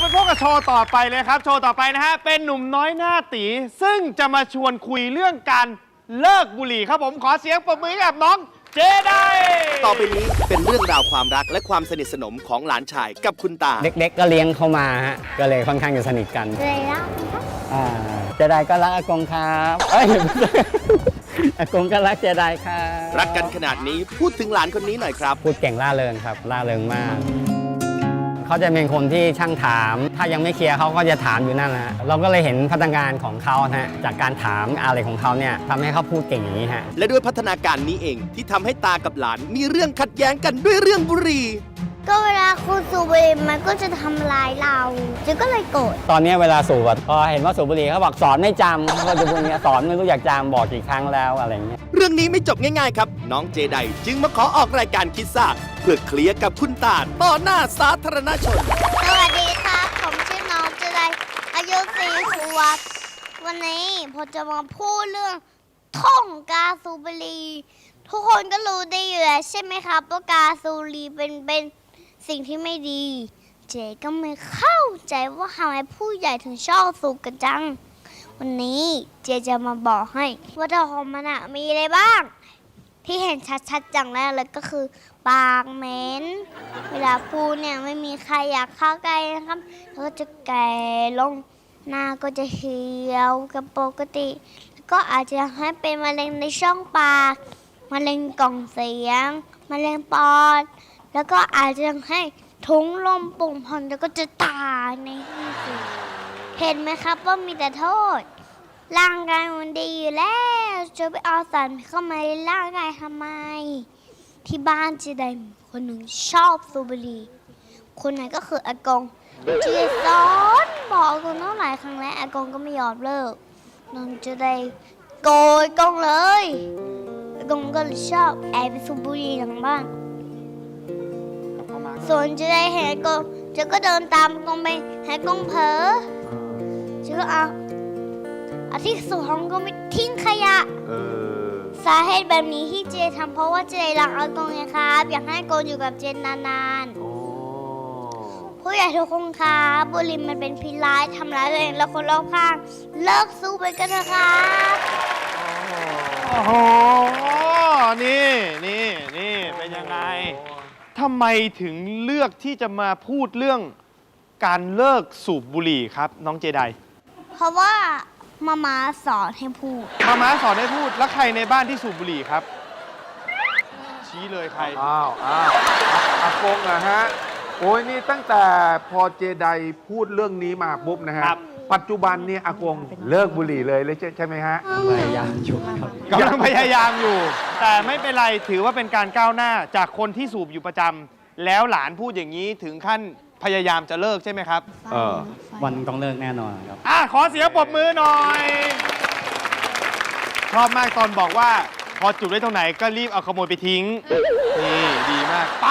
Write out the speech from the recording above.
ไปพบกับโชว์ต่อไปเลยครับ โชว์ต่อไปนะฮะ เป็นหนุ่มน้อยหน้าตี ซึ่งจะมาชวนคุยเรื่องการเลิกบุหรี่ครับผมขอเสียงปรบมือให้กับน้องเจไดต่อไปนี้เป็นเรื่องราวความรักและความสนิทสนมของหลานชายกับคุณตา เด็กๆ ก็เลี้ยงเข้ามาฮะ ก็เลยค่อนข้างจะสนิทกันเลยแล้วครับอ่าเจไดก็รักอากงครับเอ้ย อากงก็รักเจไดครับรักกันขนาดนี้พูดถึงหลานคนนี้หน่อยครับ พูดเก่งล่าเริงครับล่าเริงมาก เขาจะเป็นคนที่ช่างถาม ถ้ายังไม่เคลียร์เขาก็จะถามอยู่นั่นแหละเราก็เลยเห็นพัฒนาการของเขานะฮะจากการถามอะไรของเขาเนี่ยทำให้เขาพูดเก่งอย่างนี้ฮะและด้วยพัฒนาการนี้เองที่ทำให้ตากับหลานมีเรื่องขัดแย้งกันด้วยเรื่องบุหรี่ก็เวลาคุณสูบบุหรี่มันก็จะทำลายเราเจ๊ก็เลยโกรธตอนนี้เวลาสูบอะพอเห็นว่าสูบบุหรี่เขาบอกสอนไม่จำเขาก็จะพูดอย่างเงี้ยสอนไม่รู้อยากจำบอกกี่ครั้งแล้วอะไรอย่างเงี้ยเรื่องนี้ไม่จบง่ายๆครับ น้องเจไดจึงมาขอออกรายการคิดซ่าเพื่อเคลียร์กับคุณตาต่อหน้าสาธารณชน สวัสดีครับ ผมชื่อน้องเจไดอายุสี่ขวบวันนี้ผมจะมาพูดเรื่องท่องกาสูบบุหรี่ทุกคนก็รู้ดีอยู่แล้วใช่ไหมครับว่ากาสูบบุหรี่เป็นเป็นสิ่งที่ไม่ดี เจก็ไม่เข้าใจว่าทำไมผู้ใหญ่ถึงชอบสูบกันจัง วันนี้เจจะมาบอกให้ว่าทองมันอะมีอะไรบ้าง ที่เห็นชัดๆอย่างแรกเลยก็คือ ปากเหม็นเวลาพูดเนี่ยไม่มีใครอยากเข้าใกล้นะครับแล้วก็จะแก่ลงหน้าก็จะเหี่ยวกับปกติ แล้วก็อาจจะให้เป็นมะเร็งในช่องปากมะเร็งกล่องเสียงมะเร็งปอด แล้วก็อาจจะให้ถุงลมปุ่งพองแล้วก็จะตายในที่สุดเห็นไหมครับว่ามีแต่โทษ ร่างกายมันดีอยู่แล้วจะไปเอาสารเข้ามาในร่างกายทำไม ที่บ้านเจไดมีคนหนึ่งชอบสูบบุหรี่คนนั้นก็คืออากงเจสอนบอกอากงตั้งหลายครั้งแล้วอากงก็ไม่ยอมเลิกน้องเจไดโกยกงเลยอากงก็เลยชอบแอบไปสูบบุหรี่หลังบ้านส่วนเจไดเห็นอากงเจก็เดินตามอากงไปให้อากงเผลอเจก็เอา อาที่สูบของอากงไปทิ้งขยะ เออ สาเหตุแบบนี้ที่เจทำเพราะว่าเจรักอากงไงครับ อยากให้อากงอยู่กับเจนนานๆผู้ใหญ่ทุกคนครับบุหรี่มันเป็นพิษร้ายทำร้ายตัวเองและคนรอบข้างเลิกสู้ไปกันเถอะครับ โอ้โห นี่ นี่ นี่ เป็นยังไง ทำไมถึงเลือกที่จะมาพูดเรื่องการเลิกสูบบุหรี่ครับ น้องเจได เพราะว่า มามาสอนให้พูด มาม้าสอนให้พูดแล้วใครในบ้านที่สูบบุหรี่ครับ ชี้เลยใคร อ้าวอ้าวอากงอะฮะ โอ้ยนี่ตั้งแต่พอเจไดพูดเรื่องนี้มาปุ๊บนะฮะ ครับ ปัจจุบันเนี่ยอากงเลิกบุหรี่เลยเลยใช่ใช่ไหมฮะ พยายามอยู่ครับ กำลังพยายามอยู่ แต่ไม่เป็นไรถือว่าเป็นการก้าวหน้าจากคนที่สูบอยู่ประจำแล้วหลานพูดอย่างนี้ถึงขั้น พยายามจะเลิกใช่ไหมครับ เออ วันต้องเลิกแน่นอนครับ อะขอเสียงปรบมือหน่อย ชอบมากตอนบอกว่า พอจุดได้ตรงไหนก็รีบเอาขโมยไปทิ้ง นี่ ดีมาก ไป